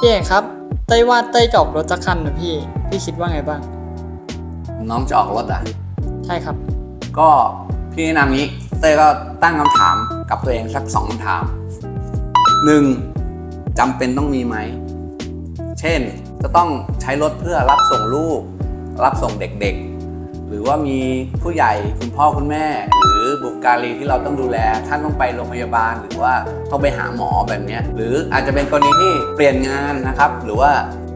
พี่เอกครับ เต้ยว่าเต้ยจะออกรถสักคันนะพี่ พี่คิดว่าไงบ้าง น้องจะออกรถอะ ใช่ครับ ก็พี่แนะนำนี้ เต้ยก็ตั้งคำถามกับตัวเองสักสองคำถามหนึ่งจำเป็นต้องมีไหม เช่น จะต้องใช้รถเพื่อรับส่งลูก รับส่งเด็กๆ หรือว่ามีผู้ใหญ่คุณพ่อคุณแม่ หรือบุคการีที่เราต้องดูแล ท่านต้องไปโรงพยาบาล หรือว่าต้องไปหาหมอแบบนี้หรืออาจจะเป็นกรณีที่เปลี่ยนงานนะครับ หรือว่า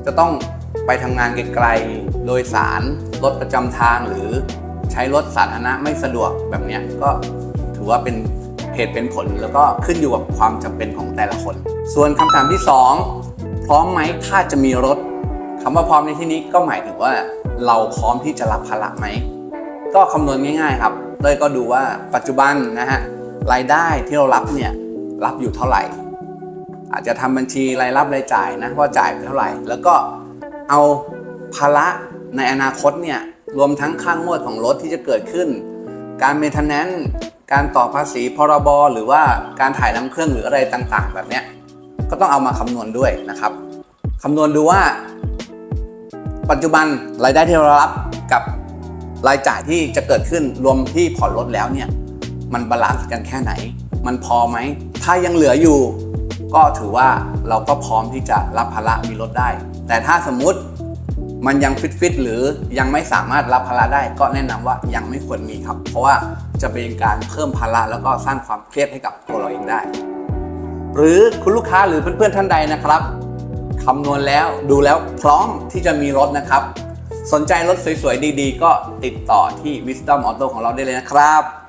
จะต้องไปทำงานไกลๆโดยสารรถประจำทาง หรือใช้รถสาธารณะไม่สะดวกแบบนี้ก็ถือว่าเป็นเหตุเป็นผลแล้วก็ขึ้นอยู่กับความจำเป็นของแต่ละคน ส่วนคำถามที่ 2 พร้อมไหมถ้าจะมีรถคำว่าพร้อมในที่นี้ก็หมายถึงว่า เราพร้อมที่จะรับภาระไหม ก็คำนวณง่ายๆครับเลยก็ดูว่าปัจจุบันนะฮะรายได้ที่เรารับเนี่ยรับอยู่เท่าไหร่ อาจจะทำบัญชีรายรับรายจ่ายนะว่าจ่ายไปเท่าไหร่ แล้วก็เอาภาระในอนาคตเนี่ยรวมทั้งค่างวดของรถที่จะเกิดขึ้น การเมนเทนแนนการต่อภาษีพรบหรือว่าการถ่ายน้ำเครื่องหรืออะไรต่างๆ แบบเนี้ยก็ต้องเอามาคำนวณด้วยนะครับคำนวณดูว่า ปัจจุบันรายได้ที่เรารับกับรายจ่ายที่จะเกิดขึ้นรวมที่ผ่อนรถแล้วเนี่ยมันบาลานซ์กันแค่ไหน มันพอไหม ถ้ายังเหลืออยู่ ก็ถือว่าเราก็พร้อมที่จะรับภาระมีรถได้ แต่ถ้าสมมุติมันยังฟิตฟิตหรือยังไม่สามารถรับภาระได้ ก็แนะนำว่ายังไม่ควรมีครับ เพราะว่าจะเป็นการเพิ่มภาระแล้วก็สร้างความเครียดให้กับตัวเราเองได้ หรือคุณลูกค้าหรือเพื่อนๆท่านใดนะครับ คำนวณแล้วดูแล้วพร้อมที่จะมีรถนะครับ สนใจรถสวยๆ ดีๆ ก็ติดต่อที่ Wisdom Auto ของเราได้เลยนะครับ